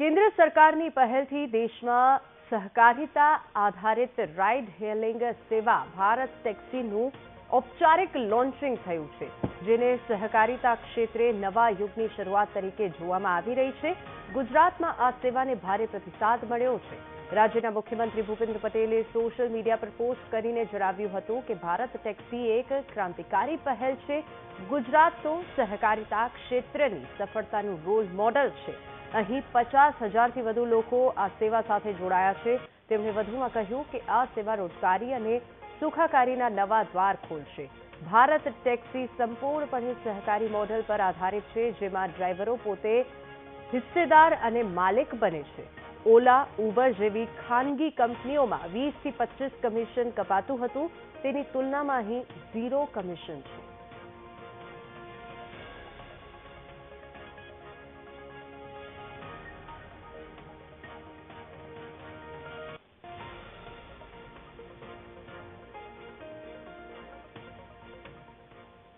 કેન્દ્ર સરકારની પહેલથી દેશમાં સહકારિતા આધારિત રાઇડ હેલિંગ સેવા ભારત ટેક્સીનું ઔપચારિક લોન્ચિંગ થયું છે, જેને સહકારિતા ક્ષેત્રે નવા યુગની શરૂઆત તરીકે જોવામાં આવી રહી છે. ગુજરાતમાં આ સેવાને ભારે પ્રતિસાદ મળ્યો છે. રાજ્યના મુખ્યમંત્રી ભૂપેન્દ્ર પટેલે સોશિયલ મીડિયા પર પોસ્ટ કરીને જણાવ્યું હતું કે ભારત ટેક્સી એક ક્રાંતિકારી પહેલ છે. ગુજરાત તો સહકારિતા ક્ષેત્રની સફળતાનું રોલ મોડલ છે. અહીં પચાસ હજારથી વધુ લોકો આ સેવા સાથે જોડાયા છે. તેમણે વધુમાં કહ્યું કે આ સેવા રોજગારી અને સુખાકારીના નવા દ્વાર ખોલશે. ભારત ટેક્સી સંપૂર્ણપણે સહકારી મોડલ પર આધારિત છે, જેમાં ડ્રાઈવરો પોતે હિસ્સેદાર અને માલિક બને છે. ઓલા, ઉબર જેવી ખાનગી કંપનીઓમાં વીસથી પચીસ કમિશન કપાતું હતું. તેની તુલનામાં અહીં ઝીરો કમિશન છે.